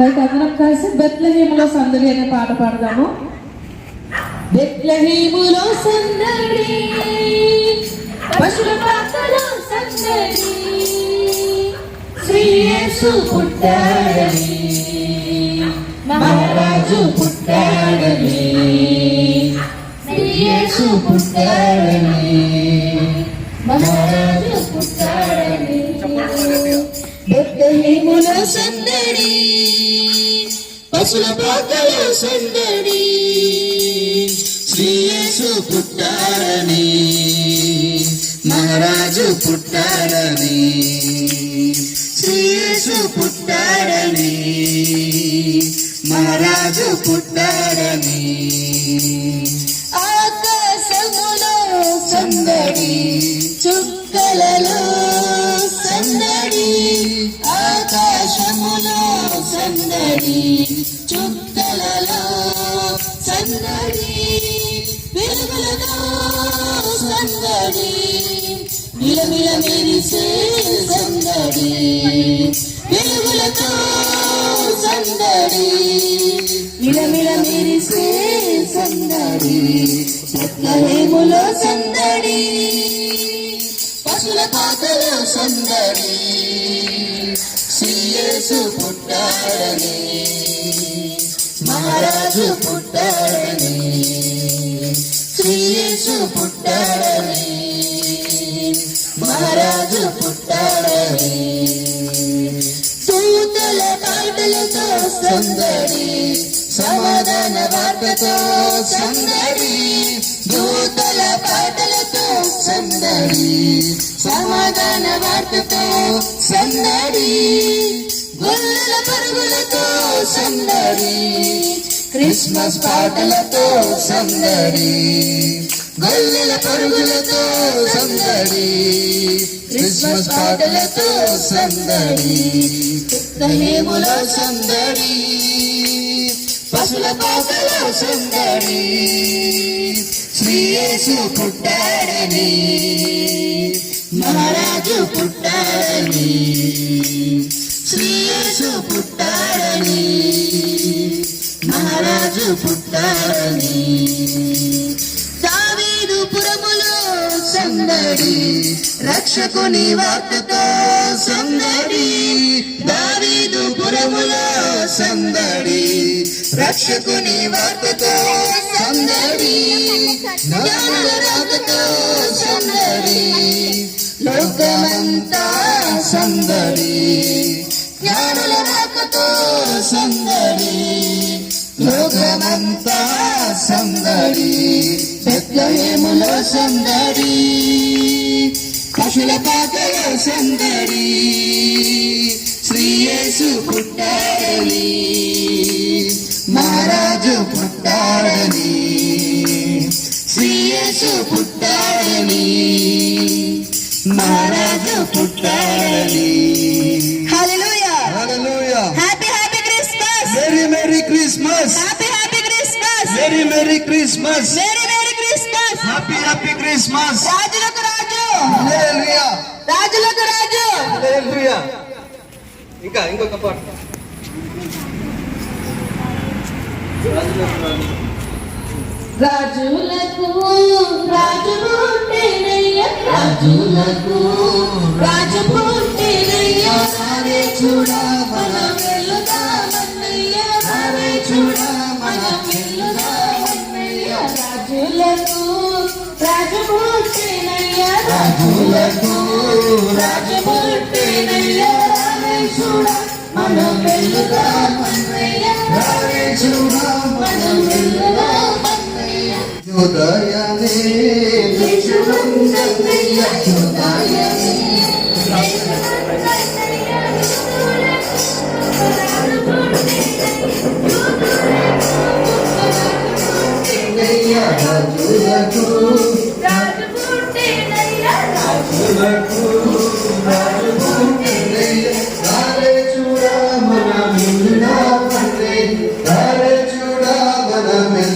పైకి అందరం కలిసి బెత్లహీములో సందడి అనే పాట పాడదాము. బెత్లహీములో సందడి పశుల పాకలో సందడి శ్రీయేసు పుట్టాడని మహారాజు పుట్టాడని శ్రీయేసు పుట్టాడని మహారాజు పశుల పాకలో సందడి శ్రీయేసు పుట్టారని మహారాజు పుట్టారని శ్రీయేసు పుట్టారని మహారాజు పుట్టారని. ఆకాశములో సందడి చుక్కలలో సందడి ఆకాశములో సందడి సందడి వెలుగులతో సందడి మిలమిల మెరిసే సందడి వెలుగులతో సందడి మిలమిల మెరిసే సందడి బెత్లహేములో సందడి పశుల పాకలో సందడి శ్రీయేసు పుట్టాడని మహారాజు పుట్టాడని శ్రీయేసు పుట్టాడని మహారాజు పుట్టాడని దూతల పాటలతో సందడి సమాధాన వార్తతో సందడి దూతల పాటలతో సందడి సమాధాన వార్తతో సందడి గొల్లల పరుగులతో సందడి క్రిస్మస్ పాటలతో సందడి గొల్లల పరుగులతో సందడి క్రిస్మస్ పాటలతో సందడి బెత్లహేములో సందడి పశుల పాటలో సందడి శ్రీయేసు పుట్టాడని మహారాజు పుట్టాడని శ్రీయేసు పుట్టాడని మహారాజు పుట్టాడని సందడి రక్షకుని వార్తతో సందడి దావీదు పురముల సందడి రక్షకుని వార్తతో సందడి జ్ఞానుల రాకతో సందడి లోకమంత పాకలో సందడి శ్రీయేసు పుట్టాడని మహారాజు పుట్టాడని శ్రీయేసు పుట్టాడని మహారాజు పుట్టాడని hallelujah hallelujah happy happy Christmas very merry Christmas happy happy Christmas very merry Christmas very very Christmas happy happy Christmas రాజులకు రాజు హల్లెలూయా రాజులకు రాజు. ఇంకా ఇంకొక పాట. రాజులకు రాజు మనం వెళ్దామన్నయ్య రారే చూడా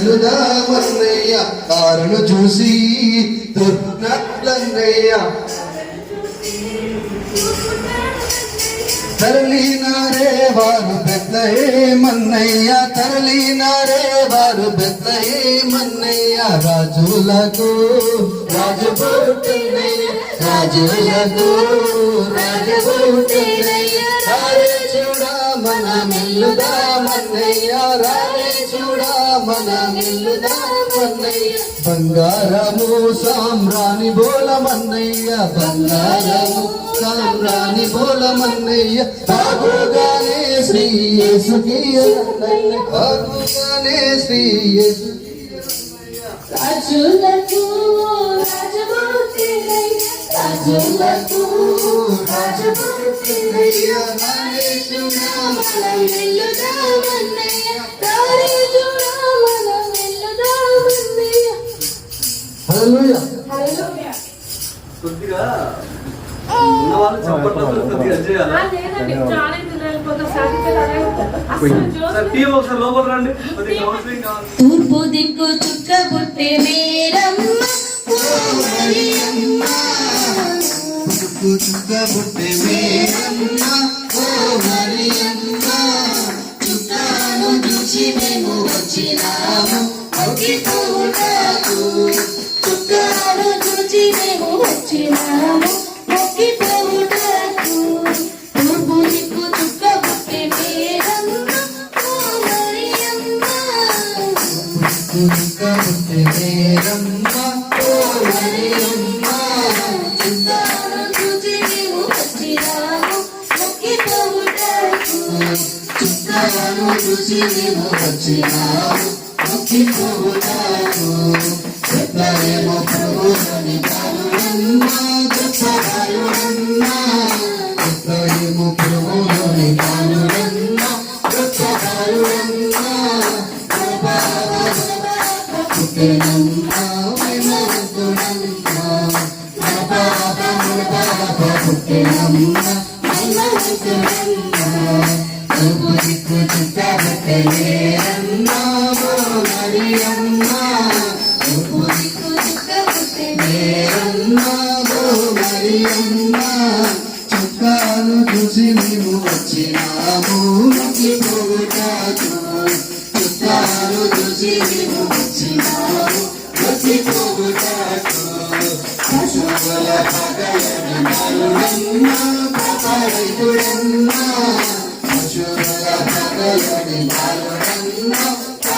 మిల్లుదా మన్నయ్య. కారును చూసి దుర్నట్లన్నయ్య తరలినారే వారు పెద్దయే మన్నయ్య తరలినారే వారు పెద్దయే మన్నయ్య రాజులకు రాజు పుట్టినయ్య రాజులకు రాజు పుట్టినయ్య రారే చూడా మన మెల్లుదా బంగారము సామ్రాణి బోలమన్నయ్య బంగారము సామ్రాణి బోలమన్నయ్య బాగుగానే శ్రీ యేసుకి బాగుగానే శ్రీ యేసు రాజులకు రాజమూర్తినయ్య. రాజమూర్తినయ్య కొద్దిగా కౌన్సిలింగ్ కావాలి. తూర్పు దిక్కు చుక్క పుట్టే మేరమ్మ చుక్క పుట్టే మేరమ్మ. చూసి మేము వచ్చినాము మొక్కిపోవుటకు తూర్పు దిక్కు చుక్క పుట్టే మేరమ్మ ఓ మరియమ్మ. చుక్క పుట్టే మేరమ్మ ఓ మరియమ్మ. చుక్కాను చూసి మేము వచ్చినాము మొక్కిపోవుటకు చుక్కలను చూసి మేము వచ్చినాము మొక్కిపోవుతాము ఎట్లనేమో ప్రభువుని కానుడన్నా గొప్పవారుడన్నా ఎట్లనేమో ప్రభువుని కానుడన్నా గొప్పవారుడన్నా పుట్టినమ్మా వైమవంతుడమ్మా మన పాప మన పాప పుట్టినమ్మా వైమవంతుడమ్మా నువ్వు దిక్కు చుట్టబట్టలేరమ్మా ఓ మరియమ్మా నువ్వు చూసి మేము వచ్చినాము మొక్కిపోవుటాకు చూసి మేము వచ్చినాము పశువుల పగలని పశువుల పగలని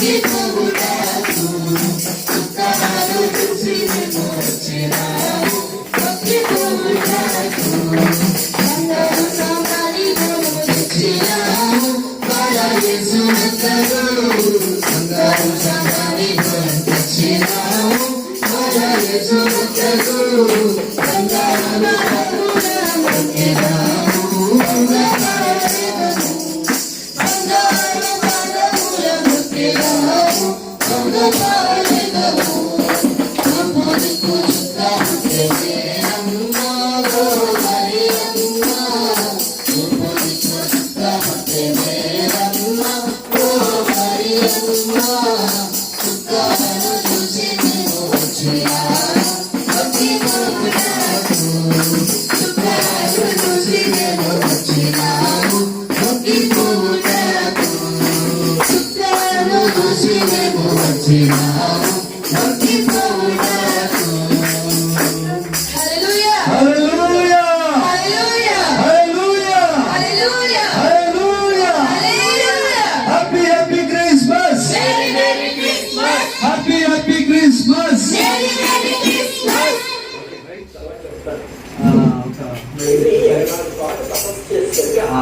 కాపాడైతుడన్నా పాపంబుగాను sí, sí.